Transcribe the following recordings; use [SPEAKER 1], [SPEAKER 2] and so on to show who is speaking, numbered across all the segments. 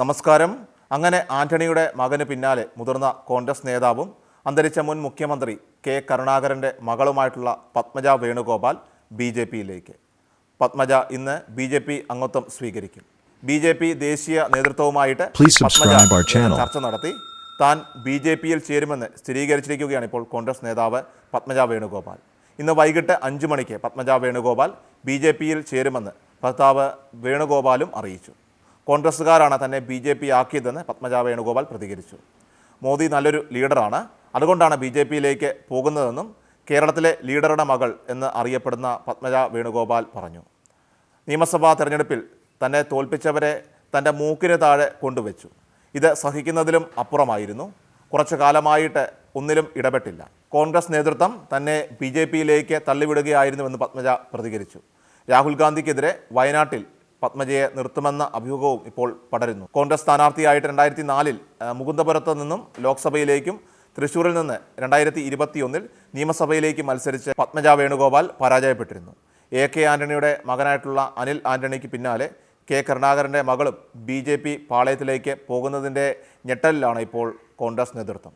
[SPEAKER 1] നമസ്കാരം. അങ്ങനെ ആന്റണിയുടെ മകന് പിന്നാലെ മുതിർന്ന കോൺഗ്രസ് നേതാവും അന്തരിച്ച മുൻ മുഖ്യമന്ത്രി കെ കരുണാകരന്റെ മകളുമായിട്ടുള്ള പത്മജ വേണുഗോപാൽ ബി ജെ പിയിലേക്ക്. പത്മജ ഇന്ന് ബി ജെ പി അംഗത്വം സ്വീകരിക്കും. ബി ജെ പി ദേശീയ നേതൃത്വവുമായിട്ട്. ചർച്ച നടത്തി. താൻ ബി ജെ പിയിൽ ചേരുമെന്ന് സ്ഥിരീകരിച്ചിരിക്കുകയാണ് ഇപ്പോൾ കോൺഗ്രസ് നേതാവ് പത്മജ വേണുഗോപാൽ. ഇന്ന് വൈകിട്ട് അഞ്ചു മണിക്ക് പത്മജ വേണുഗോപാൽ ബി ജെ പിയിൽ ചേരുമെന്ന് ഭർത്താവ് വേണുഗോപാലും അറിയിച്ചു. കോൺഗ്രസ്സുകാരാണ് തന്നെ ബി ജെ പി ആക്കിയതെന്ന് പത്മജ വേണുഗോപാൽ പ്രതികരിച്ചു. മോദി നല്ലൊരു ലീഡറാണ്. അതുകൊണ്ടാണ് ബി ജെ പിയിലേക്ക് പോകുന്നതെന്നും കേരളത്തിലെ ലീഡറുടെ മകൾ എന്ന് അറിയപ്പെടുന്ന പത്മജ വേണുഗോപാൽ പറഞ്ഞു. നിയമസഭാ തെരഞ്ഞെടുപ്പിൽ തന്നെ തോൽപ്പിച്ചവരെ തന്റെ മൂക്കിന് താഴെ കൊണ്ടുവച്ചു. ഇത് സഹിക്കുന്നതിലും അപ്പുറമായിരുന്നു. കുറച്ചു കാലമായിട്ട് ഒന്നിലും ഇടപെട്ടില്ല. കോൺഗ്രസ് നേതൃത്വം തന്നെ ബി ജെ പിയിലേക്ക് തള്ളിവിടുകയായിരുന്നുവെന്ന് പത്മജ പ്രതികരിച്ചു. രാഹുൽ ഗാന്ധിക്കെതിരെ വയനാട്ടിൽ പത്മജയെ നിർത്തുമെന്ന അഭ്യൂഹവും ഇപ്പോൾ പടരുന്നു. കോൺഗ്രസ് സ്ഥാനാർത്ഥിയായിട്ട് രണ്ടായിരത്തി നാലിൽ മുകുന്ദപുരത്ത് നിന്നും ലോക്സഭയിലേക്കും തൃശൂരിൽ നിന്ന് രണ്ടായിരത്തി ഇരുപത്തിയൊന്നിൽ നിയമസഭയിലേക്ക് മത്സരിച്ച് പത്മജ വേണുഗോപാൽ പരാജയപ്പെട്ടിരുന്നു. എ കെ ആന്റണിയുടെ മകനായിട്ടുള്ള അനിൽ ആന്റണിക്ക് പിന്നാലെ കെ കരുണാകരന്റെ മകളും ബി ജെ പി പാളയത്തിലേക്ക് പോകുന്നതിന്റെ ഞെട്ടലിലാണ് ഇപ്പോൾ കോൺഗ്രസ് നേതൃത്വം.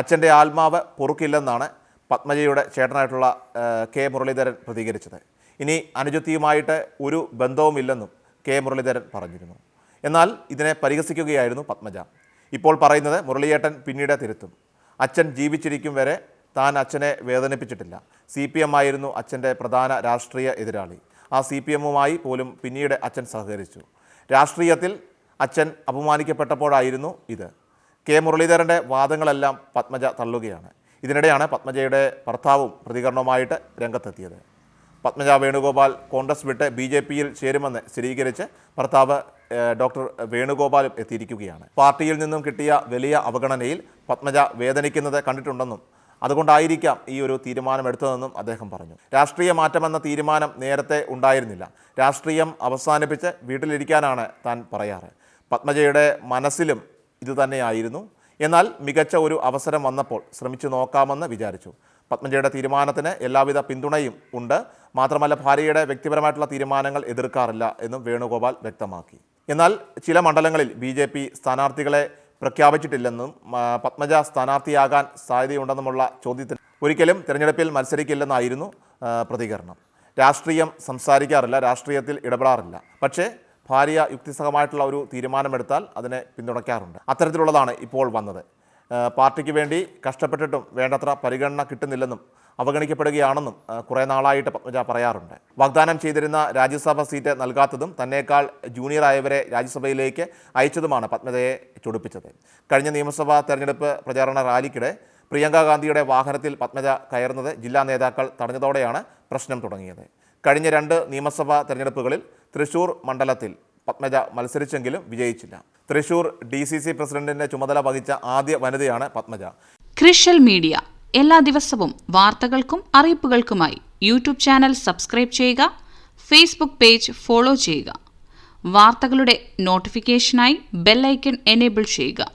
[SPEAKER 1] അച്ഛന്റെ ആത്മാവ് പൊറുക്കില്ലെന്നാണ് പത്മജയുടെ ചേട്ടനായിട്ടുള്ള കെ മുരളീധരൻ പ്രതികരിച്ചത്. ഇനി അനുജത്തിയുമായിട്ട് ഒരു ബന്ധവുമില്ലെന്നും കെ. മുരളീധരൻ പറഞ്ഞിരുന്നു. എന്നാൽ ഇതിനെ പരിഹസിക്കുകയായിരുന്നു പത്മജ. ഇപ്പോൾ പറയുന്നത് മുരളിയേട്ടൻ പിന്നീട് തിരുത്തും. അച്ഛൻ ജീവിച്ചിരിക്കും വരെ താൻ അച്ഛനെ വേദനിപ്പിച്ചിട്ടില്ല. സി പി എം ആയിരുന്നു അച്ഛന്റെ പ്രധാന രാഷ്ട്രീയ എതിരാളി. ആ സി പി എമ്മുമായി പോലും പിന്നീട് അച്ഛൻ സഹകരിച്ചു. രാഷ്ട്രീയത്തിൽ അച്ഛൻ അപമാനിക്കപ്പെട്ടപ്പോഴായിരുന്നു ഇത്. കെ. മുരളീധരന്റെ വാദങ്ങളെല്ലാം പത്മജ തള്ളുകയാണ്. ഇതിനിടെയാണ് പത്മജയുടെ ഭർത്താവും പ്രതികരണവുമായിട്ട് രംഗത്തെത്തിയത്. പത്മജ വേണുഗോപാൽ കോൺഗ്രസ് വിട്ട് ബി ജെ പിയിൽ ചേരുമെന്ന് സ്ഥിരീകരിച്ച് ഭർത്താവ് ഡോക്ടർ വേണുഗോപാലും എത്തിയിരിക്കുകയാണ്. പാർട്ടിയിൽ നിന്നും കിട്ടിയ വലിയ അവഗണനയിൽ പത്മജ വേദനിക്കുന്നത് കണ്ടിട്ടുണ്ടെന്നും അതുകൊണ്ടായിരിക്കാം ഈ ഒരു തീരുമാനമെടുത്തതെന്നും അദ്ദേഹം പറഞ്ഞു. രാഷ്ട്രീയ മാറ്റമെന്ന തീരുമാനം നേരത്തെ ഉണ്ടായിരുന്നില്ല. രാഷ്ട്രീയം അവസാനിപ്പിച്ച് വീട്ടിലിരിക്കാനാണ് താൻ പറയാറ്. പത്മജയുടെ മനസ്സിലും ഇതുതന്നെയായിരുന്നു എന്നാൽ മികച്ച ഒരു അവസരം വന്നപ്പോൾ ശ്രമിച്ചു നോക്കാമെന്ന് വിചാരിച്ചു. പത്മജയുടെ തീരുമാനത്തിന് എല്ലാവിധ പിന്തുണയും ഉണ്ട്. മാത്രമല്ല ഭാര്യയുടെ വ്യക്തിപരമായിട്ടുള്ള തീരുമാനങ്ങൾ എതിർക്കാറില്ല എന്നും വേണുഗോപാൽ വ്യക്തമാക്കി. എന്നാൽ ചില മണ്ഡലങ്ങളിൽ ബി ജെ പി സ്ഥാനാർത്ഥികളെ പ്രഖ്യാപിച്ചിട്ടില്ലെന്നും പത്മജ സ്ഥാനാർത്ഥിയാകാൻ സാധ്യതയുണ്ടെന്നുമുള്ള ചോദ്യത്തിന് ഒരിക്കലും തിരഞ്ഞെടുപ്പിൽ മത്സരിക്കില്ലെന്നായിരുന്നു പ്രതികരണം. രാഷ്ട്രീയം സംസാരിക്കാറില്ല രാഷ്ട്രീയത്തിൽ ഇടപെടാറില്ല. പക്ഷേ ഭാര്യ യുക്തിസഹമായിട്ടുള്ള ഒരു തീരുമാനമെടുത്താൽ അതിനെ പിന്തുണയ്ക്കാറുണ്ട്. അത്തരത്തിലുള്ളതാണ് ഇപ്പോൾ വന്നത്. പാർട്ടിക്ക് വേണ്ടി കഷ്ടപ്പെട്ടിട്ടും വേണ്ടത്ര പരിഗണന കിട്ടുന്നില്ലെന്നും അവഗണിക്കപ്പെടുകയാണെന്നും കുറേ നാളായിട്ട് പത്മജ പറയാറുണ്ട്. വാഗ്ദാനം ചെയ്തിരുന്ന രാജ്യസഭ സീറ്റ് നൽകാത്തതും തന്നേക്കാൾ ജൂനിയർ ആയവരെ രാജ്യസഭയിലേക്ക് അയച്ചതുമാണ് പത്മജയെ ചൊടിപ്പിച്ചത്. കഴിഞ്ഞ നിയമസഭാ തെരഞ്ഞെടുപ്പ് പ്രചാരണ റാലിക്കിടെ പ്രിയങ്ക ഗാന്ധിയുടെ വാഹനത്തിൽ പത്മജ കയറുന്നത് ജില്ലാ നേതാക്കൾ തടഞ്ഞതോടെയാണ് പ്രശ്നം തുടങ്ങിയത്. കഴിഞ്ഞ രണ്ട് നിയമസഭാ തെരഞ്ഞെടുപ്പുകളിൽ തൃശൂർ മണ്ഡലത്തിൽ പത്മജ മത്സരിച്ചെങ്കിലും വിജയിച്ചില്ല. തൃശൂർ ഡി സി സി പ്രസിഡന്റിന്റെ ചുമതല വഹിച്ച ആദ്യ വനിതയാണ് പത്മജ.
[SPEAKER 2] ക്രിഷ്യൽ മീഡിയ. എല്ലാ ദിവസവും വാർത്തകൾക്കും അറിയിപ്പുകൾക്കുമായി യൂട്യൂബ് ചാനൽ സബ്സ്ക്രൈബ് ചെയ്യുക ഫേസ്ബുക്ക് പേജ് ഫോളോ ചെയ്യുക. വാർത്തകളുടെ നോട്ടിഫിക്കേഷനായി ബെല്ലൈക്കൺ എനേബിൾ ചെയ്യുക.